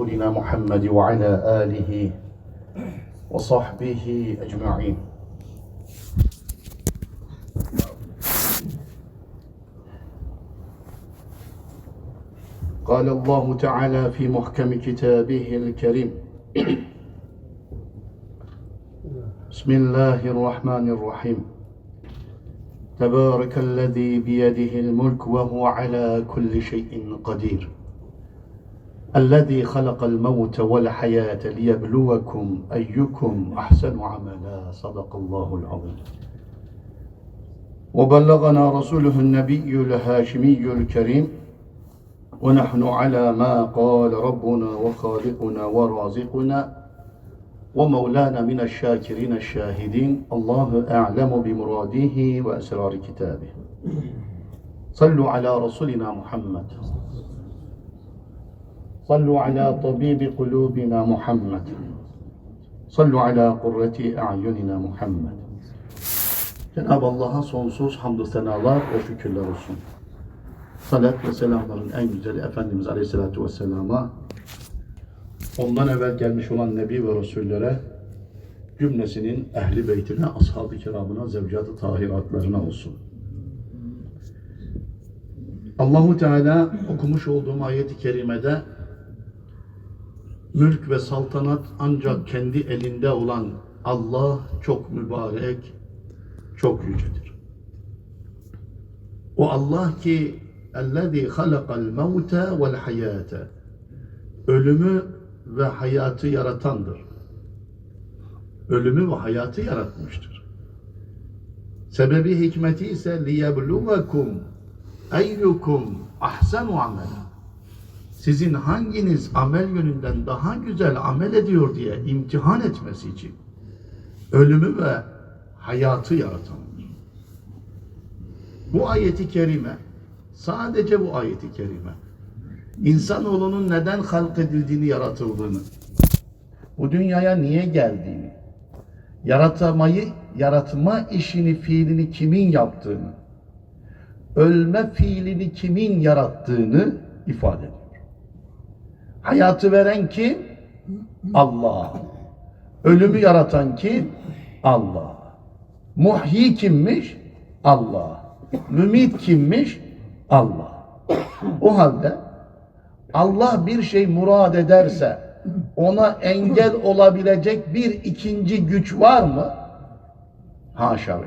رسولنا محمد وعلى آله وصحبه أجمعين. قال الله تعالى في محكم كتابه الكريم. بسم الله الرحمن الرحيم. تبارك الذي بيده الملك وهو على كل شيء قدير. الذي خلق الموت والحياة ليبلوكم أيكم أحسن عملا. صدق الله العظيم. وبلغنا رسوله النبي الهاشمي الكريم ونحن على ما قال ربنا وخالقنا ورازقنا ومولانا من الشاكرين الشاهدين. الله أعلم بمراده وأسرار كتابه. صلوا على رسولنا محمد. صلوا على طبيب قلوبنا محمد صلوا على قرة أعيننا Muhammed. Cenab-ı Allah'a sonsuz hamdü senalar ve şükürler olsun. Salat ve selamların en güzeli Efendimiz Aleyhisselatü Vesselam'a, ondan evvel gelmiş olan Nebi ve Resullere, cümlesinin ehli beytine, ashab-ı kiramına, zevcat-ı tahiratlarına olsun. Allahu Teala okumuş olduğum ayeti kerimede mülk ve saltanat ancak kendi elinde olan Allah çok mübarek, çok yücedir. O Allah ki اَلَّذ۪ي خَلَقَ الْمَوْتَ وَالْحَيَاةَ Ölümü ve hayatı yaratandır. Ölümü ve hayatı yaratmıştır. Sebebi hikmeti ise لِيَبْلُوَكُمْ اَيُّكُمْ اَحْسَنُ عَمَلًا sizin hanginiz amel yönünden daha güzel amel ediyor diye imtihan etmesi için ölümü ve hayatı yaratandır. Bu ayeti kerime sadece bu ayeti kerime insanoğlunun neden halk edildiğini, yaratıldığını, bu dünyaya niye geldiğini, yaratamayı, yaratma işini, fiilini kimin yaptığını, ölme fiilini kimin yarattığını ifade ediyor. Hayatı veren kim? Allah. Ölümü yaratan kim? Allah. Muhyi kimmiş? Allah. Mümit kimmiş? Allah. O halde Allah bir şey murad ederse ona engel olabilecek bir ikinci güç var mı? Haşa ve.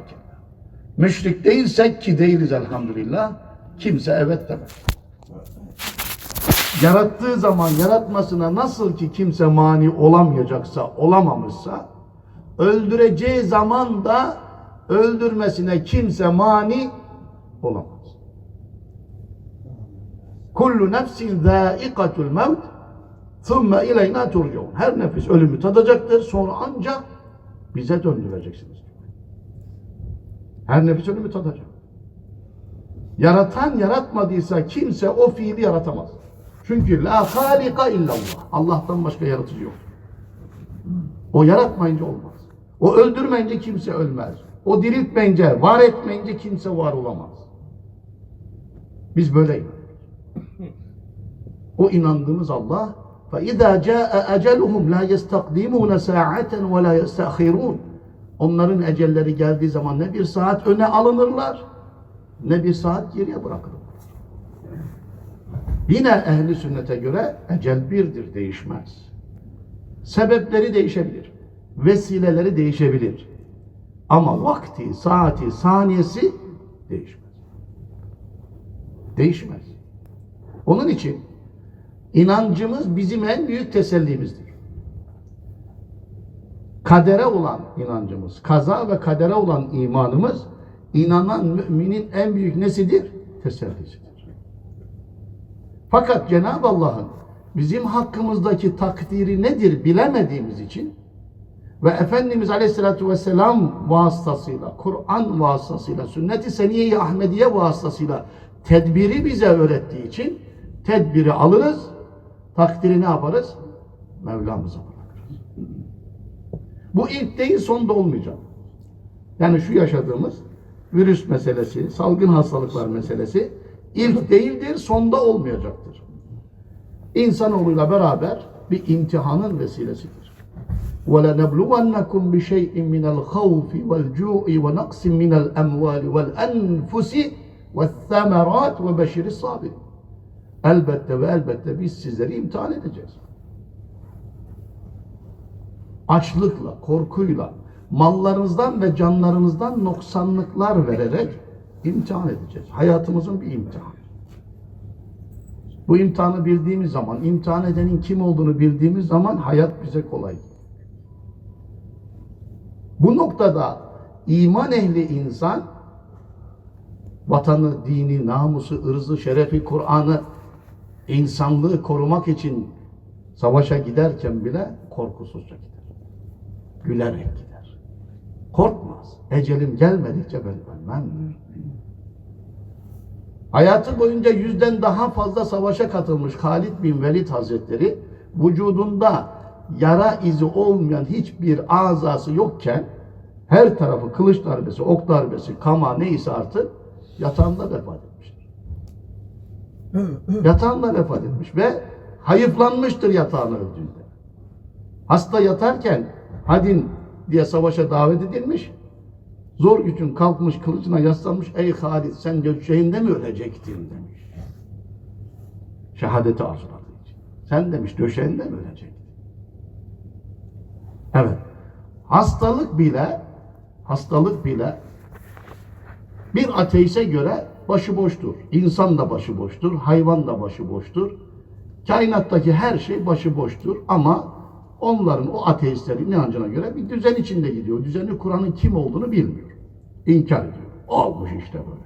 Müşrik değilsek ki değiliz elhamdülillah. Kimse evet demez. Yarattığı zaman yaratmasına nasıl ki kimse mani olamayacaksa, olamamışsa, öldüreceği zaman da öldürmesine kimse mani olamaz. Kullu nefsin zâikatul mevt thumme ileyna turcaun. Her nefis ölümü tadacaktır. Sonra ancak bize döndüreceksiniz. Her nefis ölümü tadacak. Yaratan yaratmadıysa kimse o fiili yaratamaz. Çünkü la halika illallah. Allah'tan başka yaratıcı yok. O yaratmayınca olmaz. O öldürmeyince kimse ölmez. O diriltmeyince, var etmeyince kimse var olamaz. Biz böyle inanıyoruz. O inandığımız Allah فَاِذَا جَاءَ اَجَلُهُمْ لَا يَسْتَقْدِمُونَ سَاعَةً وَلَا يَسْتَخِرُونَ Onların ecelleri geldiği zaman ne bir saat öne alınırlar, ne bir saat geriye bırakılırlar. Yine ehli sünnete göre ecel birdir, değişmez. Sebepleri değişebilir. Vesileleri değişebilir. Ama vakti, saati, saniyesi değişmez. Değişmez. Onun için inancımız bizim en büyük tesellimizdir. Kadere olan inancımız, kaza ve kadere olan imanımız inanan müminin en büyük nesidir? Tesellisidir. Fakat Cenab-ı Allah'ın bizim hakkımızdaki takdiri nedir bilemediğimiz için ve Efendimiz Aleyhisselatü Vesselam vasıtasıyla, Kur'an vasıtasıyla, sünnet-i seniye-i Ahmediye vasıtasıyla tedbiri bize öğrettiği için tedbiri alırız, takdiri ne yaparız? Mevlamıza bırakırız. Bu ilk değil son da olmayacak. Yani şu yaşadığımız virüs meselesi, salgın hastalıklar meselesi ilk değildir, sonda olmayacaktır. İnsanoğluyla beraber bir imtihanın vesilesidir. وَلَنَبْلُوَنَّكُمْ بِشَيْءٍ مِنَ الْخَوْفِ وَالْجُوءِ وَنَقْصٍ مِنَ الْأَمْوَالِ وَالْأَنْفُسِ وَالثَّمَرَاتِ وَبَشِرِ الصَّابِرِ Elbette ve elbette biz sizleri imtihan edeceğiz. Açlıkla, korkuyla, mallarınızdan ve canlarınızdan noksanlıklar vererek imtihan edeceğiz. Hayatımızın bir imtihanı. Bu imtihanı bildiğimiz zaman, imtihan edenin kim olduğunu bildiğimiz zaman hayat bize kolay. Bu noktada iman ehli insan vatanı, dini, namusu, ırzı, şerefi, Kur'an'ı, insanlığı korumak için savaşa giderken bile korkusuzca gider. Gülerek gider. Korkmaz. Ecelim gelmedikçe ben ölmem. Hayatı boyunca yüzden daha fazla savaşa katılmış Halid bin Velid Hazretleri vücudunda yara izi olmayan hiçbir azası yokken her tarafı kılıç darbesi, ok darbesi, kama neyse artık yatağında vefat etmiştir. Yatağında vefat etmiş ve hayıflanmıştır yatağına öldüğünde. Hasta yatarken hadin diye savaşa davet edilmiş. Zor gücün kalkmış kılıcına yaslanmış. Ey Halid sen döşeğinde mi ölecektin demiş. Şehadeti arzuladığı için. Sen demiş döşeğinde mi ölecektin? Evet. Hastalık bile hastalık bile bir ateiste göre başıboştur. İnsan da başıboştur, hayvan da başıboştur. Kainattaki her şey başıboştur ama onların, o ateistlerin inancına göre bir düzen içinde gidiyor. Düzeni kuranın kim olduğunu bilmiyor. İnkar ediyor. Olmuş işte böyle.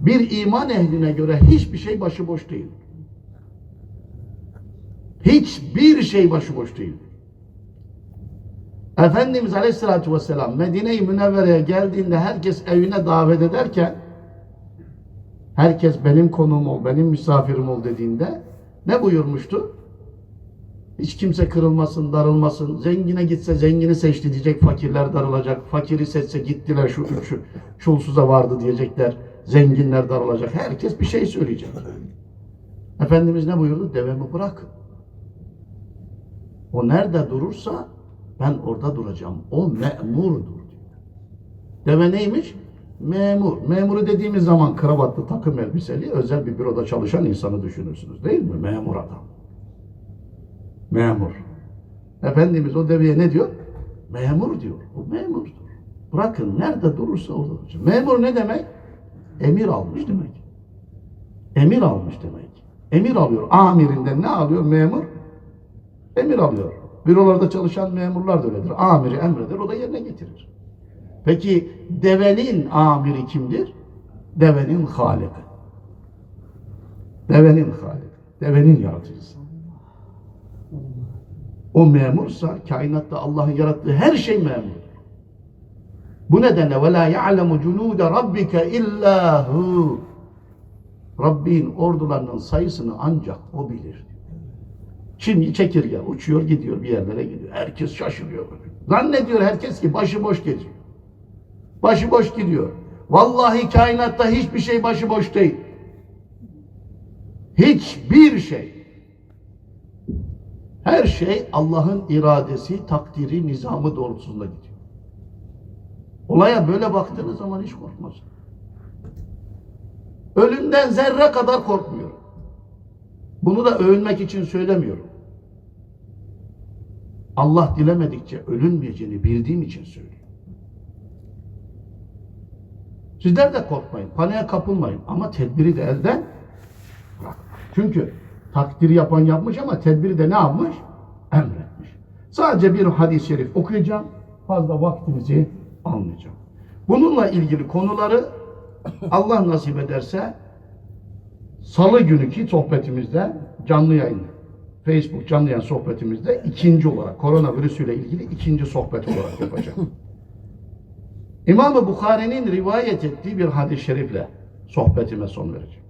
Bir iman ehline göre hiçbir şey başıboş değil. Hiçbir şey başıboş değil. Efendimiz Aleyhisselatü Vesselam Medine-i Münevvere'ye geldiğinde herkes evine davet ederken herkes benim konuğum ol, benim misafirim ol dediğinde ne buyurmuştu? Hiç kimse kırılmasın, darılmasın. Zengine gitse zengini seçti diyecek, fakirler darılacak. Fakiri seçse gittiler şu üçü, çulsuza vardı diyecekler. Zenginler darılacak. Herkes bir şey söyleyecek. Efendimiz ne buyurdu? Devemi bırakın. O nerede durursa ben orada duracağım. O memurdur diyor. Deve neymiş? Memur. Memuru dediğimiz zaman kravatlı takım elbiseli özel bir büroda çalışan insanı düşünürsünüz değil mi? Memur adam. Memur. Efendimiz o deveye ne diyor? Memur diyor. O memurdur. Bırakın nerede durursa orada duracak. Memur ne demek? Emir almış demek. Emir almış demek. Emir alıyor. Amirinden ne alıyor memur? Emir alıyor. Bürolarda çalışan memurlar da öyledir. Amiri emreder, o da yerine getirir. Peki devenin amiri kimdir? Devenin haliki. Devenin haliki. Devenin yaratıcısı o memursa kainatta Allah'ın yarattığı her şey memur. Bu nedenle ve la ya'lemu cunude rabbike illa hu. Rabbin ordularının sayısını ancak o bilir. Şimdi çekirge uçuyor gidiyor bir yerlere gidiyor. Herkes şaşırıyor. Zannediyor herkes ki başı boş başıboş geziyor. Başıboş gidiyor. Vallahi kainatta hiçbir şey başıboş değil. Hiçbir şey. Her şey Allah'ın iradesi, takdiri, nizamı doğrultusunda gidiyor. Olaya böyle baktığınız zaman hiç korkmazsın. Ölümden zerre kadar korkmuyorum. Bunu da övünmek için söylemiyorum. Allah dilemedikçe ölünmeyeceğini bildiğim için söylüyorum. Sizler de korkmayın, paniğe kapılmayın ama tedbiri de elden bırak. Çünkü takdiri yapan yapmış ama tedbiri de ne yapmış? Emretmiş. Sadece bir hadis-i şerif okuyacağım. Fazla vaktinizi almayacağım. Bununla ilgili konuları Allah nasip ederse Salı günkü sohbetimizde canlı yayın Facebook canlı yayın sohbetimizde ikinci olarak koronavirüsüyle ilgili ikinci sohbet olarak yapacağım. İmam-ı Bukhari'nin rivayet ettiği bir hadis-i şerifle sohbetime son vereceğim.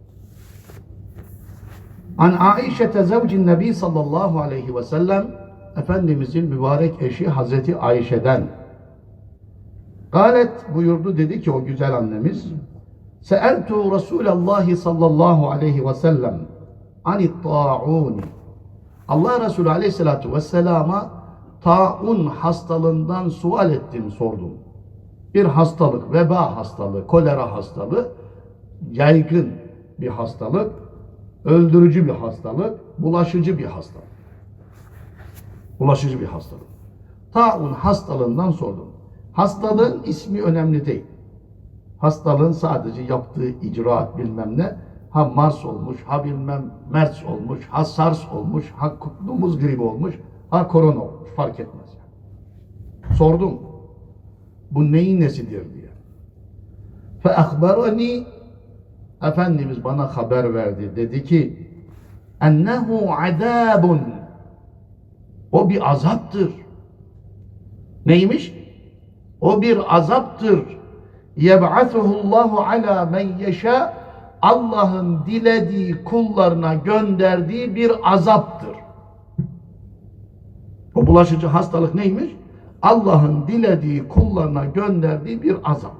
An Aişe zevcin Nebi sallallahu aleyhi ve sellem Efendimizin mübarek eşi Hazreti Ayşe'den Galet buyurdu dedi ki o güzel annemiz Seeltu Resulallah sallallahu aleyhi ve sellem anit ta'uni Allah Resulü Aleyhisselatü Vesselam'a taun hastalığından sual ettim, sordum. Bir hastalık, veba hastalığı, kolera hastalığı, yaygın bir hastalık, öldürücü bir hastalık, bulaşıcı bir hastalık. Bulaşıcı bir hastalık. Taun hastalığından sordum. Hastalığın ismi önemli değil. Hastalığın sadece yaptığı icraat bilmem ne. Ha Mars olmuş, ha bilmem Mers olmuş, ha SARS olmuş, ha domuz gribi olmuş, ha korona olmuş. Fark etmez. Sordum. Bu neyin nesidir diye. Fe akbarani Efendimiz bana haber verdi. Dedi ki ennehu azabun o bir azaptır. Neymiş? O bir azaptır. Yeb'atuhullahu ala men yeşâ Allah'ın dilediği kullarına gönderdiği bir azaptır. O bulaşıcı hastalık neymiş? Allah'ın dilediği kullarına gönderdiği bir azap.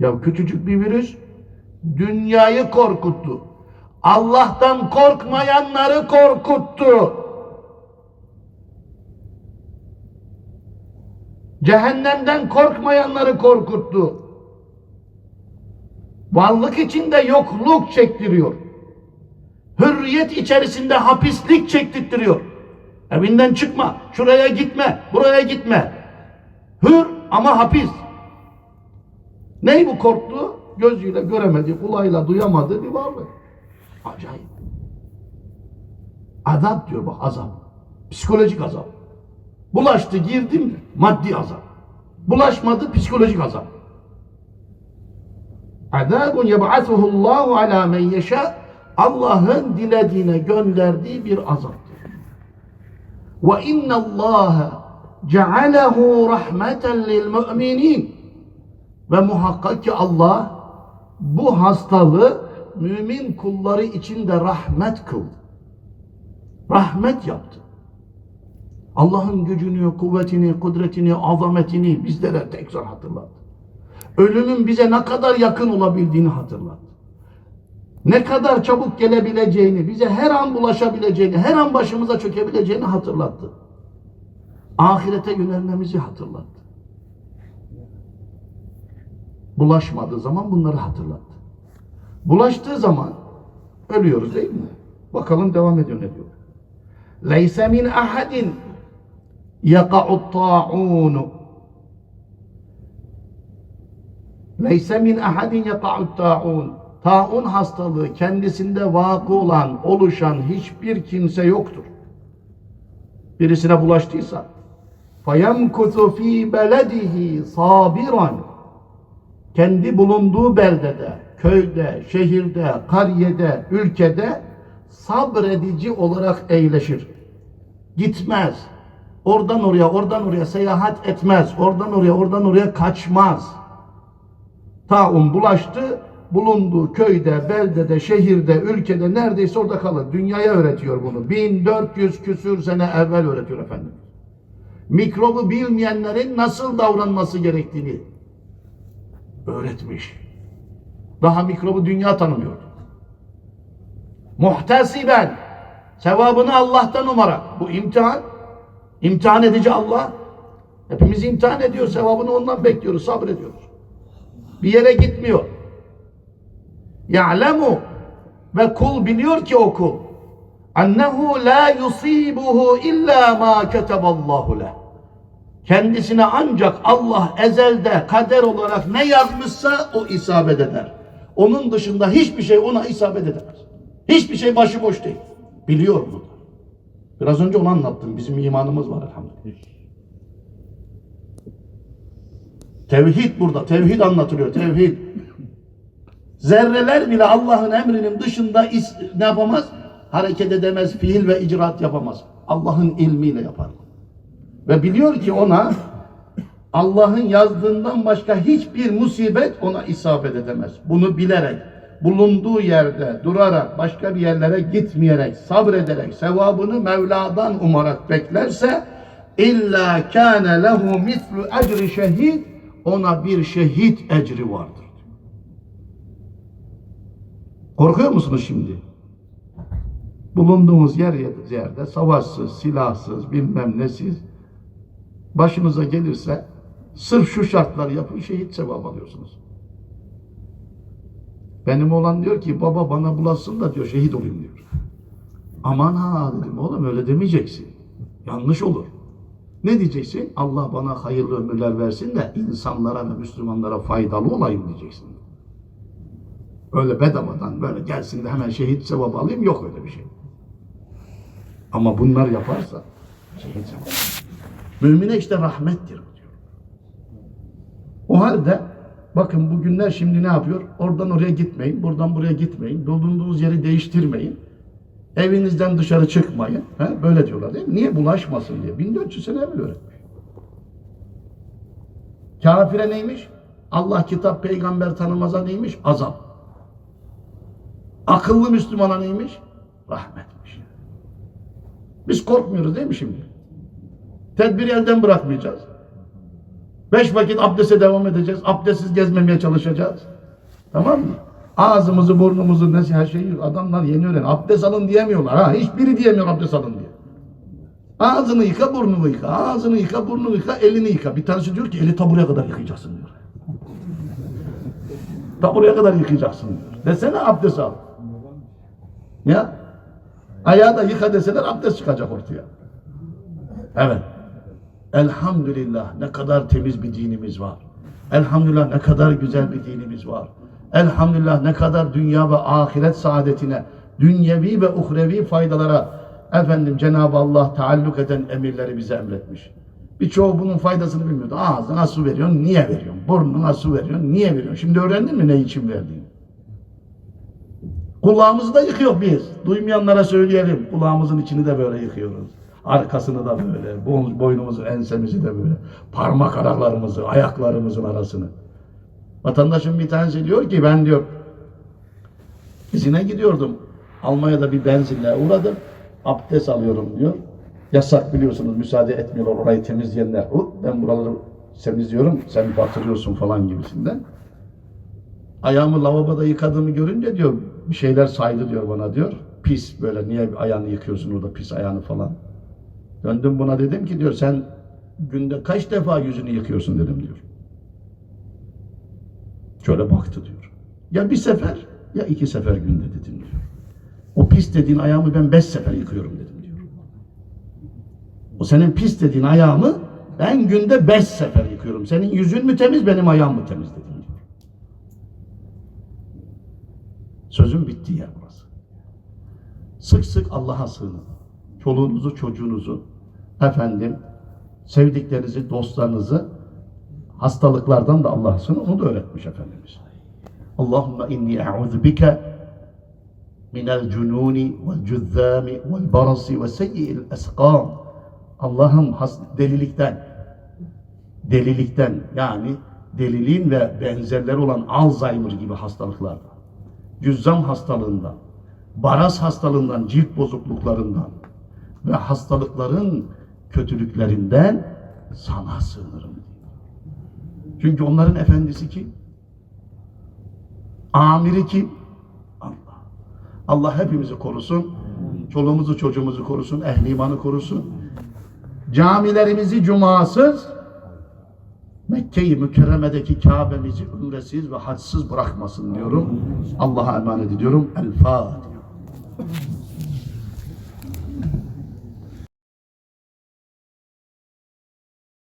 Ya küçücük bir virüs dünyayı korkuttu. Allah'tan korkmayanları korkuttu. Cehennemden korkmayanları korkuttu. Varlık içinde yokluk çektiriyor. Hürriyet içerisinde hapislik çektirtiyor. Evinden çıkma, şuraya gitme, buraya gitme. Hür ama hapis. Ney bu korktu? Gözüyle göremedi, kulağıyla duyamadı bir varlık. Acayip. Azap diyor bak azap. Psikolojik azap. Bulaştı girdim maddi azap. Bulaşmadı psikolojik azap. Azabun yeb'atuhu Allahu ala men yeşâ Allah'ın dilediğine gönderdiği bir azaptır. Ve inna Allah cealehu rahmeten lil mu'minin ve muhakkak ki Allah bu hastalığı mümin kulları için de rahmet kıldı. Rahmet yaptı. Allah'ın gücünü, kuvvetini, kudretini, azametini bizlere tekrar hatırlattı. Ölümün bize ne kadar yakın olabildiğini hatırlattı. Ne kadar çabuk gelebileceğini, bize her an bulaşabileceğini, her an başımıza çökebileceğini hatırlattı. Ahirete yönelmemizi hatırlattı Bulaşmadığı zaman bunları hatırlattı. Bulaştığı zaman ölüyoruz değil mi? Bakalım devam ediyor ne diyor. Leyse min ahadin yaka'u ta'unu Leyse min ahadin yaka'u ta'un Taun hastalığı kendisinde vakı olan, oluşan hiçbir kimse yoktur. Birisine bulaştıysa فَيَمْكُثُ ف۪ي بَلَدِهِ صَابِرًا kendi bulunduğu beldede, köyde, şehirde, kariyede, ülkede sabredici olarak eğleşir. Gitmez. Oradan oraya, oradan oraya seyahat etmez. Oradan oraya, oradan oraya kaçmaz. Taun bulaştı, bulunduğu köyde, beldede, şehirde, ülkede neredeyse orada kalır. Dünyaya öğretiyor bunu. 1400 küsür sene evvel öğretiyor efendim. Mikrobu bilmeyenlerin nasıl davranması gerektiğini öğretmiş. Daha mikrobu dünya tanımıyordu. Muhtesiben sevabını Allah'tan umarak bu imtihan imtihan edici Allah. Hepimizi imtihan ediyor sevabını ondan bekliyoruz sabrediyoruz. Bir yere gitmiyor. Ya'lemu ve kul biliyor ki o kul ennehu la yusibuhu illa ma keteballahu leh kendisine ancak Allah ezelde kader olarak ne yazmışsa o isabet eder. Onun dışında hiçbir şey ona isabet edemez. Hiçbir şey başıboş değil. Biliyor bunu. Biraz önce onu anlattım. Bizim imanımız var elhamdülillah. Tevhid burada. Tevhid anlatılıyor. Tevhid. Zerreler bile Allah'ın emrinin dışında is- ne yapamaz? Hareket edemez, fiil ve icraat yapamaz. Allah'ın ilmiyle yapar. Ve biliyor ki ona Allah'ın yazdığından başka hiçbir musibet ona isabet edemez. Bunu bilerek, bulunduğu yerde durarak, başka bir yerlere gitmeyerek, sabrederek, sevabını Mevla'dan umarak beklerse illa kâne lehu mislu ecri şehid ona bir şehit ecri vardır. Korkuyor musunuz şimdi? bulunduğumuz yer yerde savaşsız, silahsız, bilmem nesiz başınıza gelirse sırf şu şartları yapın şehit sevabı alıyorsunuz. Benim olan diyor ki baba bana bulasın da diyor şehit olayım diyor. Aman ha dedim oğlum öyle demeyeceksin. Yanlış olur. Ne diyeceksin? Allah bana hayırlı ömürler versin de insanlara ve Müslümanlara faydalı olayım diyeceksin. Öyle bedavadan böyle gelsin de hemen şehit sevabı alayım yok öyle bir şey. Ama bunlar yaparsa şehit sevabı. Mümine işte rahmettir diyor. O halde bakın bu günler şimdi ne yapıyor? Oradan oraya gitmeyin, buradan buraya gitmeyin, bulunduğunuz yeri değiştirmeyin. Evinizden dışarı çıkmayın. He? Böyle diyorlar değil mi? Niye bulaşmasın diye. 1400 sene evvel öğretmiş. Kafire neymiş? Allah kitap peygamber tanımaza neymiş? Azap. Akıllı Müslümana neymiş? Rahmetmiş. Biz korkmuyoruz değil mi şimdi? Tedbiri elden bırakmayacağız. Beş vakit abdeste devam edeceğiz. Abdestsiz gezmemeye çalışacağız. Tamam mı? Ağzımızı, burnumuzu, ne her şeyi adamlar yeni öğren. Abdest alın diyemiyorlar. Ha, hiçbiri diyemiyor abdest alın diye. Ağzını yıka, burnunu yıka. Ağzını yıka, burnunu yıka, elini yıka. Bir tanesi diyor ki eli taburaya kadar yıkayacaksın diyor. taburaya kadar yıkayacaksın diyor. Desene abdest al. Ya? Ayağı da yıka deseler abdest çıkacak ortaya. Evet. Elhamdülillah ne kadar temiz bir dinimiz var. Elhamdülillah ne kadar güzel bir dinimiz var. Elhamdülillah ne kadar dünya ve ahiret saadetine, dünyevi ve uhrevi faydalara efendim Cenab-ı Allah taalluk eden emirleri bize emretmiş. Birçoğu bunun faydasını bilmiyordu. Ağzına su veriyorsun, niye veriyorsun? Burnuna su veriyorsun, niye veriyorsun? Şimdi öğrendin mi ne için verdiğini? Kulağımızı da yıkıyor biz. Duymayanlara söyleyelim. Kulağımızın içini de böyle yıkıyoruz. Arkasını da böyle, boynumuz, boynumuzu, ensemizi de böyle. Parmak aralarımızı, ayaklarımızın arasını. Vatandaşın bir tanesi diyor ki ben diyor izine gidiyordum. Almanya'da bir benzinliğe uğradım. Abdest alıyorum diyor. Yasak biliyorsunuz müsaade etmiyorlar orayı temizleyenler. "Hop, Ben buraları temizliyorum sen batırıyorsun falan gibisinden. Ayağımı lavaboda yıkadığımı görünce diyor bir şeyler saydı diyor bana diyor. Pis böyle niye ayağını yıkıyorsun orada pis ayağını falan. Döndüm buna dedim ki diyor sen günde kaç defa yüzünü yıkıyorsun dedim diyor. Şöyle baktı diyor. Ya bir sefer ya iki sefer günde dedim diyor. O pis dediğin ayağımı ben beş sefer yıkıyorum dedim diyor. O senin pis dediğin ayağımı ben günde beş sefer yıkıyorum. Senin yüzün mü temiz benim ayağım mı temiz dedim diyor. Sözün bittiği yer burası. Sık sık Allah'a sığının. Çoluğunuzu, çocuğunuzu, efendim, sevdiklerinizi, dostlarınızı hastalıklardan da Allah'a sığının. Onu da öğretmiş Efendimiz. Allahümme inni e'udhu bike minel cununi vel cüzzami vel barasi ve seyyi'il eskam. Allah'ım delilikten, delilikten yani deliliğin ve benzerleri olan Alzheimer gibi hastalıklardan, cüzzam hastalığından, baras hastalığından, cilt bozukluklarından ve hastalıkların kötülüklerinden sana sığınırım. Çünkü onların efendisi kim? Amiri kim? Allah. Allah hepimizi korusun. Çoluğumuzu çocuğumuzu korusun. Ehli imanı korusun. Camilerimizi cumasız Mekke-i Mükerreme'deki Kabe'mizi ümresiz ve hacsız bırakmasın diyorum. Allah'a emanet ediyorum. El Fatiha.